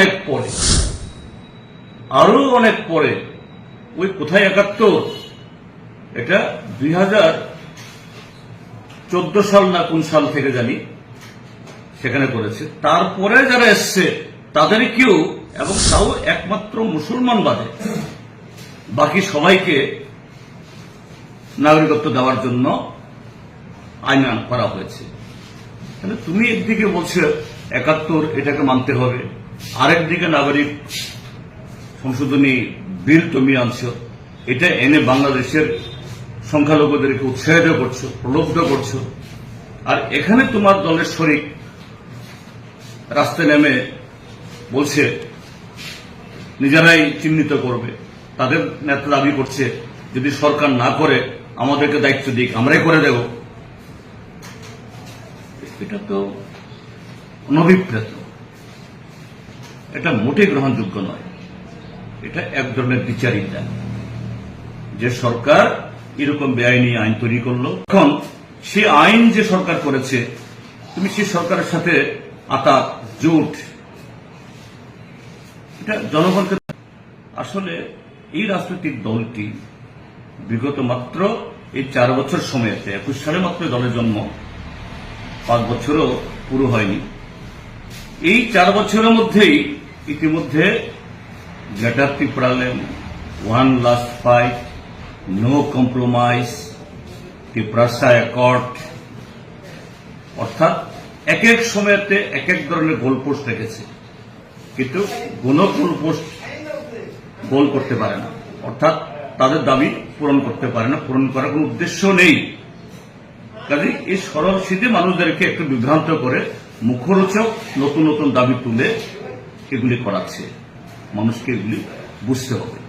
অনেক পরে। আরও অনেক পরে। ওই কোথায় একাত্তর? এটা দুই হাজার চোদ্দ সাল না কোন সাল থেকে জানি। সেখানে করেছে তারপরে যারা এসছে তাদের কেউ এবং তাও একমাত্র মুসলমান বাদে। বাকি সবাইকে নাগরিকত্ব দেওয়ার জন্য আইন করা হয়েছে। তুমি একদিকে বলছো একাত্তর, এটাকে মানতে হবে। আরেকদিকে নাগরিক সংশোধনী বিল তুমি আনছো, এটা এনে বাংলাদেশের সংখ্যালঘুদেরকে উৎসাহিত করছ, প্রলুব্ধ করছ। আর এখানে তোমার দলের শরিক রাস্তায় নেমে বলছে, নিজেরাই চিহ্নিত করবে। তাদের নেতা দাবি করছে, যদি সরকার না করে, আমাদেরকে দায়িত্ব দিক, আমরাই করে দেব। এটা তো অনভিপ্রেত। এটা মোটে গ্রহণযোগ্য নয়। এটা এক ধরনের বিচারিতা। যে সরকার এরকম বেআইনি আইন তৈরি করল, এখন সে আইন যে সরকার করেছে, তুমি সেই সরকারের সাথে আতা জোট। এটা জনগণকে আসলে এই রাজনৈতিক দলটি বিগত মাত্র এই চার বছর সময়তে, একুশ সালে মাত্র দলের জন্ম, পাঁচ বছরও পুরো হয়নি। এই চার বছরের মধ্যেই ইতিমধ্যে greater ত্রিপুরালেম one last fight no compromise Tripurasa accord অর্থাৎ এক এক সময়তে এক এক ধরনের গোলপোস্ট রেখেছে কিন্তু কোন গোলপোস্ট গোল করতে পারে না। অর্থাৎ তাদের দাবি পূরণ করতে পারে না, পূরণ করার কোনো উদ্দেশ্য নেই। কাজে এই সরল শীতে মানুষদেরকে একটু বিভ্রান্ত করে মুখরোচক নতুন নতুন দাবি তুলে এগুলি করাচ্ছে। মানুষকে এগুলি বুঝতে হবে।